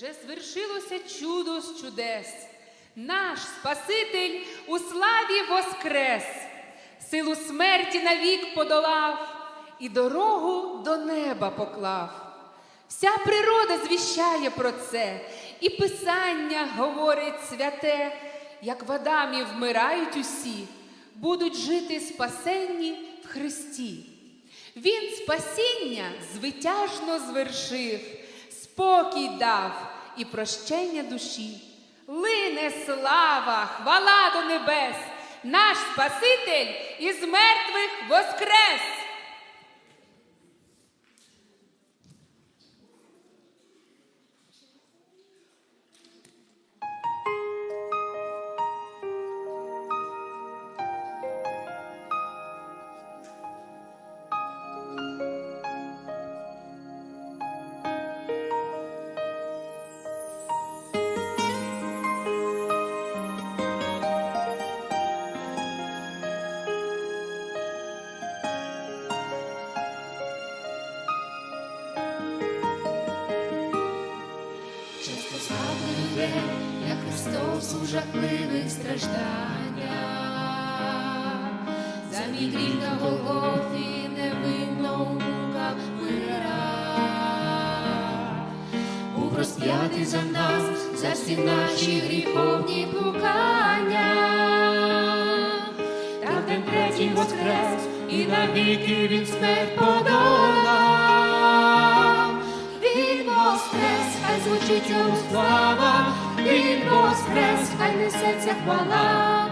Вже звершилося чудо з чудес. Наш Спаситель у славі воскрес, силу смерті навік подолав і дорогу до неба поклав. Вся природа звіщає про це, і Писання говорить святе, як в Адамі вмирають усі, будуть жити спасенні в Христі. Він спасіння звитяжно звершив, спокій дав і прощення душі. Лине слава, хвала до небес, наш Спаситель із мертвих воскрес! Як Христос у жахливих стражданнях, за мій гріх на Голгофі невинно у муках вмирав. Був розп'ятий за нас, за всі наші гріховні блукання. Та в день третій воскрес, і навіки він смерть подолав. Воскрес, хай звучить йому слава, він воскрес, хай несеться хвала,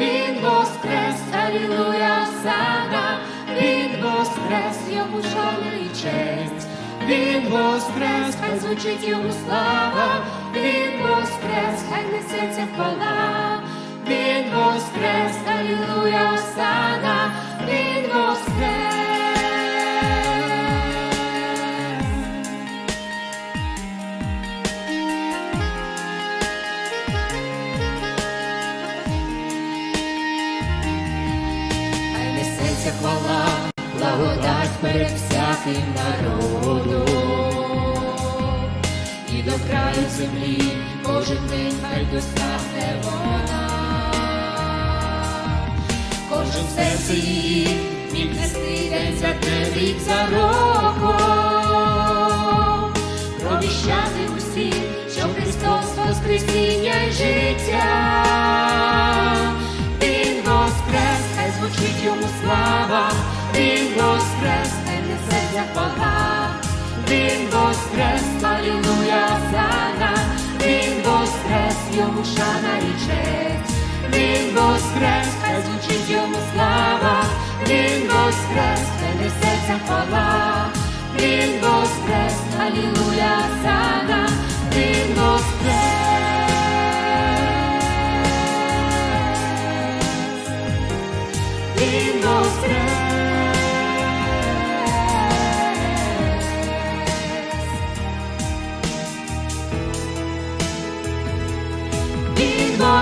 він воскрес, алілуя, сада, він воскрес, йому шана і честь. Він воскрес, хай звучить йому слава, перед всяким народом. І до краю землі кожен день хай достане вона. Кожен серці її він нести день за днем, рік за роком. Провіщати усім, що Христос Воскресіння й життя. Він воскрес, хай звучить йому слава, він воскрес, несеться хвала, він воскрес, алілуя, сана, він воскрес, йому шана і він воскрес, хай звучить йому слава, він воскрес, несеться хвала, він воскрес, алілуя,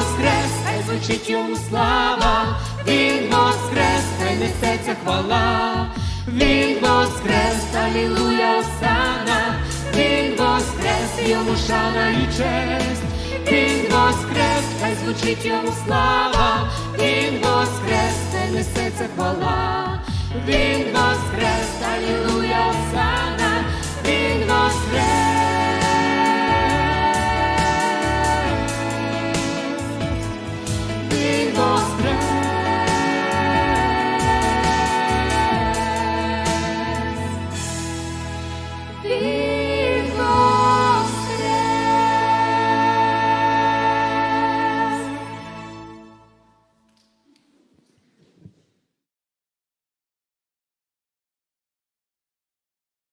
воскрес, хай звучить йому слава, Він воскрес, хай несеться хвала, Він воскрес, алілуя, осана, Він воскрес, йому шана і честь, Він воскрес, хай звучить йому слава, Він воскрес, хай несеться хвала, Він воскрес, алілуя, осана.